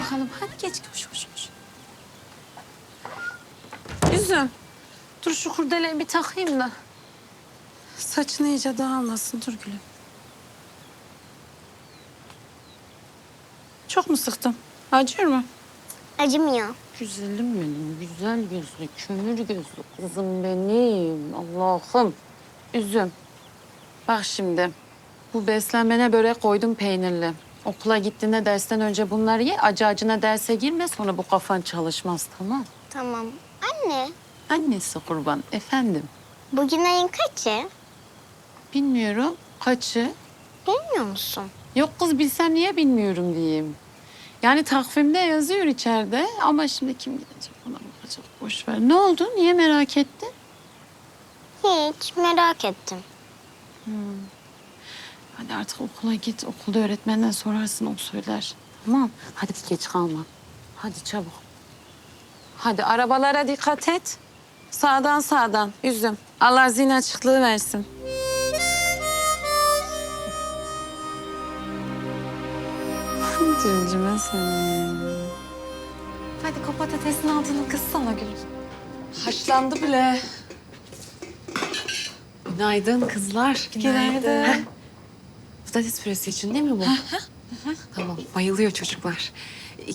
bakalım. Hadi geç koş koş koş. Üzüm. Dur şu kurdeleyi bir takayım da. Saçın iyice dağılmasın. Dur gülüm. Çok mu sıktım? Acıyor mu? Acımıyor. Güzelim benim, güzel gözlü, kömür gözlü kızım benim. Allah'ım. Üzüm. Bak şimdi. Bu beslenmene börek koydum peynirli. Okula gittiğinde dersten önce bunları ye. Acı acına derse girme sonra bu kafan çalışmaz tamam. Tamam. Anne, Annesi kurban efendim. bugün ayın kaçı? Bilmiyorum kaçı. Bilmiyor musun? Yok kız bilsem niye bilmiyorum diyeyim. Yani takvimde yazıyor içeride ama şimdi kim gidecek ona bakacak boş ver. Ne oldu? Niye merak ettin? Hiç, merak ettim. Hadi artık okula git. Okulda öğretmenden sorarsın o söyler. Tamam. Hadi geç kalma. Hadi çabuk. Hadi arabalara dikkat et. Sağdan sağdan. Üzüm. Allah zihin açıklığı versin. Cimcime seni. Hadi o patatesin altını kıssana Gül. Haşlandı bile. Günaydın kızlar. Günaydın. Patates püresi için değil mi bu? tamam, bayılıyor çocuklar.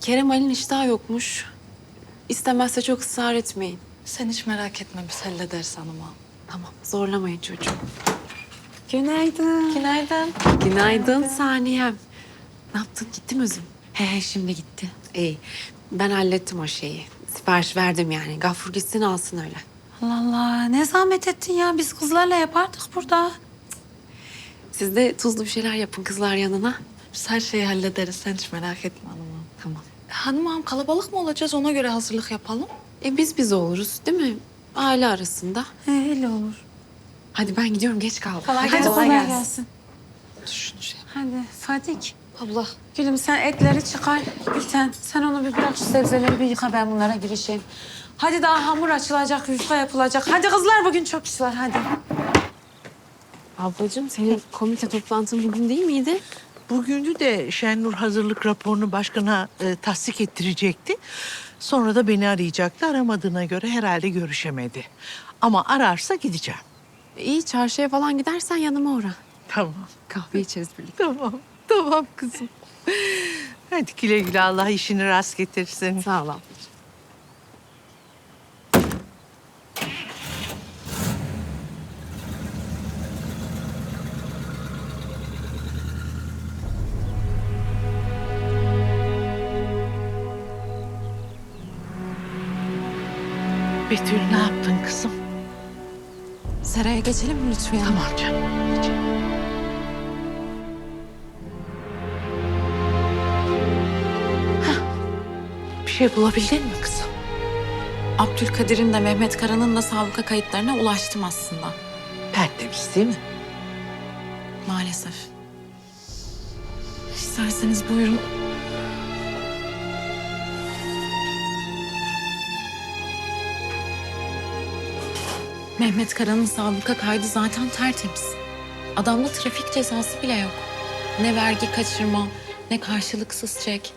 Kerem Ali'nin iştahı yokmuş. İstemezse çok ısrar etmeyin. Sen hiç merak etme biz hallederiz hanıma. Tamam, zorlamayın çocuğum. Günaydın. Günaydın. Günaydın Saniyem. Ne yaptın? Gitti mi Özüm? He he şimdi gitti. İyi. Ben hallettim o şeyi. Sipariş verdim yani. Gafur gitsin alsın öyle. Allah Allah ne zahmet ettin ya. Biz kızlarla yapardık burada. Siz de tuzlu bir şeyler yapın kızlar yanına. Biz her şeyi hallederiz sen hiç merak etme hanıma. Tamam. Hanımam kalabalık mı olacağız ona göre hazırlık yapalım. E biz biz oluruz değil mi? Aile arasında. He, öyle olur. Hadi ben gidiyorum geç kaldım. Hadi gelsin. kolay Kolay gelsin. Dur şunu şey. Hadi Fadik. Abla Gülüm sen etleri çıkar. Gülten sen onu bir bırak şu sebzeleri bir yıka ben bunlara girişeyim. Hadi daha hamur açılacak, yufka yapılacak. Hadi kızlar bugün çok iş var hadi. Ablacığım senin komite toplantın bugün değil miydi? Bugünkü de Şenur hazırlık raporunu başkana e, tasdik ettirecekti. Sonra da beni arayacaktı. Aramadığına göre herhalde görüşemedi. Ama ararsa gideceğim. İyi çarşıya falan gidersen yanıma uğra. Tamam, Kahve içeriz birlikte. tamam, tamam kızım. Hadi güle güle Allah işini rast getirsin. Sağ ol ablacığım. Betül ne yaptın kızım? Seraya geçelim mi lütfen? Tamam canım. geç. Hah, Bir şey bulabildin mi kızım? Abdülkadir'in de Mehmet Kara'nın da sabıka kayıtlarına ulaştım aslında. Tertemiz değil mi? Maalesef. İsterseniz buyurun. Mehmet Kara'nın sabıka kaydı zaten tertemiz. Adamda trafik cezası bile yok. Ne vergi kaçırma, ne karşılıksız çek.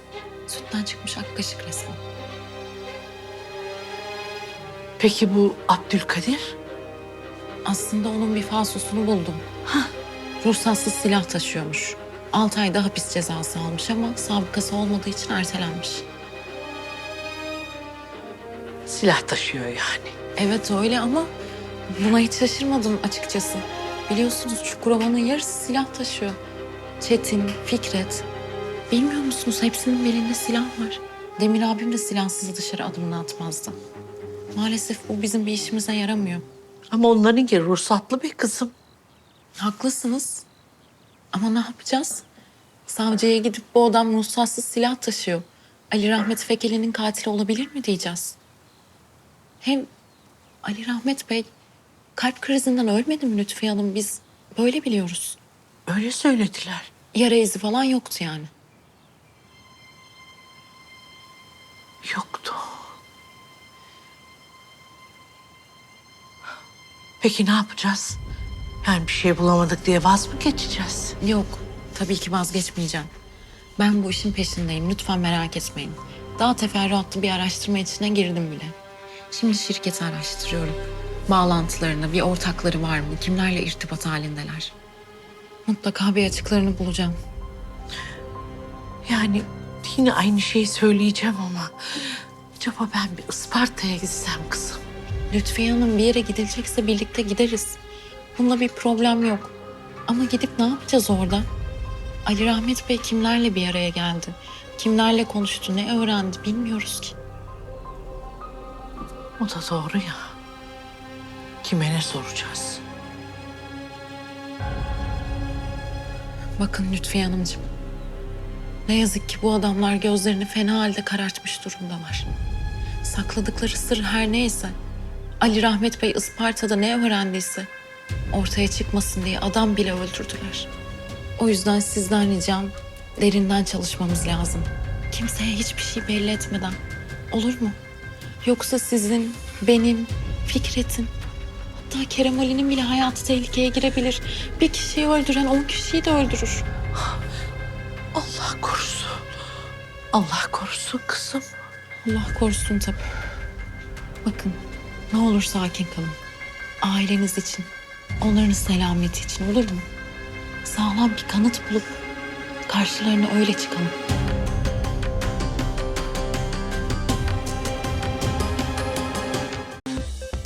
Sütten çıkmış ak kaşık resmen. Peki bu Abdülkadir? Aslında onun bir falsosunu buldum. Hah, ruhsatsız silah taşıyormuş. Altı ayda hapis cezası almış ama sabıkası olmadığı için ertelenmiş. Silah taşıyor yani. Evet öyle ama buna hiç şaşırmadım açıkçası. Biliyorsunuz Çukurova'nın yarısı silah taşıyor. Çetin, Fikret. Bilmiyor musunuz hepsinin belinde silah var. Demir abim de silahsız dışarı adımını atmazdı. Maalesef bu bizim bir işimize yaramıyor. Ama onlarınki ruhsatlı bir kızım. Haklısınız. Ama ne yapacağız? Savcıya gidip bu adam ruhsatsız silah taşıyor. Ali Rahmet Fekeli'nin katili olabilir mi diyeceğiz? Hem Ali Rahmet Bey kalp krizinden ölmedi mi Lütfiye Hanım? Biz böyle biliyoruz. Öyle söylediler. Yara izi falan yoktu yani. Yoktu. Peki ne yapacağız? Yani bir şey bulamadık diye vaz mı geçeceğiz? Yok, tabii ki vazgeçmeyeceğim. Ben bu işin peşindeyim. Lütfen merak etmeyin. Daha teferruatlı bir araştırma içine girdim bile. Şimdi şirketi araştırıyorum. Bağlantılarını, bir ortakları var mı? Kimlerle irtibat halindeler? Mutlaka bir açıklarını bulacağım. Yani yine aynı şeyi söyleyeceğim ama... Acaba ben bir Isparta'ya gitsem kızım? Lütfiye Hanım bir yere gidilecekse birlikte gideriz. Bunda bir problem yok. Ama gidip ne yapacağız orada? Ali Rahmet Bey kimlerle bir araya geldi? Kimlerle konuştu, ne öğrendi bilmiyoruz ki. O da doğru ya. Kime ne soracağız? Bakın Lütfiye Hanımcığım. Ne yazık ki bu adamlar gözlerini fena halde karartmış durumdalar. Sakladıkları sır her neyse, Ali Rahmet Bey Isparta'da ne öğrendiyse ortaya çıkmasın diye adam bile öldürdüler. O yüzden sizden ricam derinden çalışmamız lazım. Kimseye hiçbir şey belli etmeden. Olur mu? Yoksa sizin, benim, Fikret'in, hatta Kerem Ali'nin bile hayatı tehlikeye girebilir. Bir kişiyi öldüren on kişiyi de öldürür. Allah korusun. Allah korusun kızım. Allah korusun tabii. Bakın ne olur sakin kalın. Aileniz için, onların selameti için olur mu? Sağlam bir kanıt bulup karşılarına öyle çıkalım.